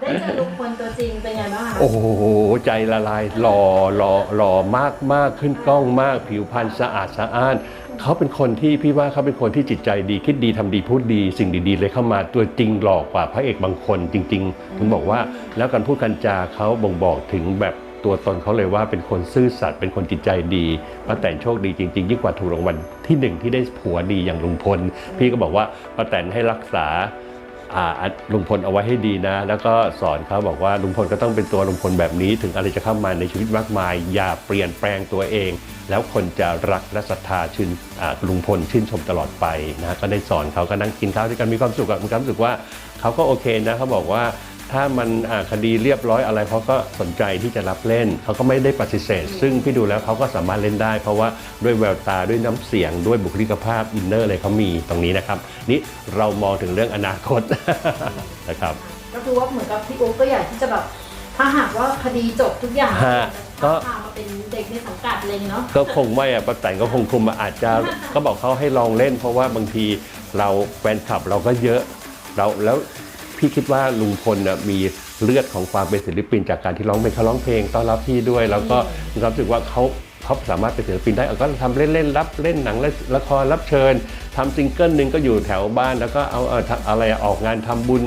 ได้เจอลุงพลตัวจริงเป็นไงบ้างคะโอ้โหใจละลายหล่อหล่อหล่อมากมากขึ้นกล้องมากผิวพรรณสะอาดสะอ้านเขาเป็นคนที่พี่ว่าเขาเป็นคนที่จิตใจดีคิดดีทำดีพูดดี สิ่งดีๆเลยเข้ามาตัวจริงหลอกกว่าพระเอกบางคนจริง ๆ ถึงบอกว่าแล้วการพูดกันจาเขาบ่งบอกถึงแบบตัวตนเขาเลยว่าเป็นคนซื่อสัตย์เป็นคนจิตใจดีป้าแตนโชคดีจริง ๆ ยิ่งกว่าถูกรางวัลที่หนึ่งที่ได้ผัวดีอย่างลุงพล พี่ก็บอกว่าป้าแตนให้รักษา ลุงพลเอาไว้ให้ดีนะ แล้วก็สอนเขาบอกว่าลุงพลก็ต้องเป็นตัวลุงพลแบบนี้ ถึงอะไรจะเข้ามาในชีวิตมากมาย อย่าเปลี่ยนแปลงตัวเอง แล้วคนจะรักและศรัทธาชื่นลุงพลชื่นชมตลอดไปนะก็ได้สอนเขาก็นั่งกินข้าวด้วยกันมีความสุขอะมีความสุขว่าเขาก็โอเคนะเขาบอกว่า ถ้ามันอ่าคดีเรียบร้อยอะไรเขาก็สนใจที่จะรับเล่น เขาก็ไม่ได้ปฏิเสธ ซึ่งพี่ดูแล้วเขาก็สามารถเล่นได้ เพราะว่าด้วยแววตาด้วยน้ำเสียง ด้วยบุคลิกภาพอินเนอร์เลยเขามีตรงนี้นะครับ นี่เรามองถึงเรื่องอนาคตนะครับก็คือว่าเหมือนกับพี่อุ๊บก็อยากที่จะแบบถ้าหากว่าคดีจบทุกอย่างฮะก็ก็พามาเป็นเด็กในสังกัดอะไรอย่างเงี้ยเนาะก็คงไม่อะป้าแต่งก็คงคุมอาจจะก็บอกเขาให้ลองเล่น เพราะว่าบางทีเราแฟนคลับเราก็เยอะเราแล้ว พี่คิดว่าลุงพลน่ะมีเลือดของความเป็นศิลปิน จากการที่ร้องเพลงเขาร้องเพลงต้อนรับพี่ด้วย แล้วก็มีความรู้สึกว่าเขาเขาสามารถเป็นศิลปินได้เอาก็ทำเล่นๆรับเล่นหนังและละครรับเชิญทำซิงเกิลหนึ่งก็อยู่แถวบ้าน แล้วก็เอาเออทำอะไรออกงานทำบุญ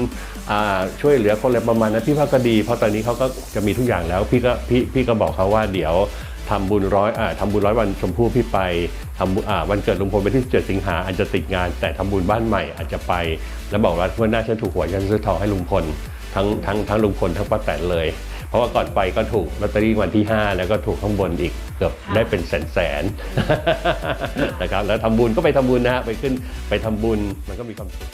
อ่าช่วยเหลือคนอะไรประมาณนั้นพี่ว่าก็ดี เพราะตอนนี้เขาก็จะมีทุกอย่างแล้วพี่ก็พี่พี่ก็บอกเขาว่าเดี๋ยว ทำบุญร้อยอ่าทำบุญร้อยวันชมพู่พี่ไปทำบุญอ่าวันเกิดลุงพลเป็นที่7สิงหาอาจจะติดงาน แต่ทำบุญบ้านใหม่อาจจะไป แล้วบอกว่าเมื่อหน้าฉันถูกหวยฉันซื้อทองให้ลุงพลทั้งทั้งทั้งลุงพลทั้งป้าแตนเลย เพราะว่าก่อนไปก็ถูกลอตเตอรี่วันที่ 5 แล้วก็ถูกข้างบนอีกเกือบได้เป็นแสนแสนๆนะครับแล้วทำบุญก็ไปทำบุญนะฮะไปขึ้นไปทำบุญมันก็มีความสุข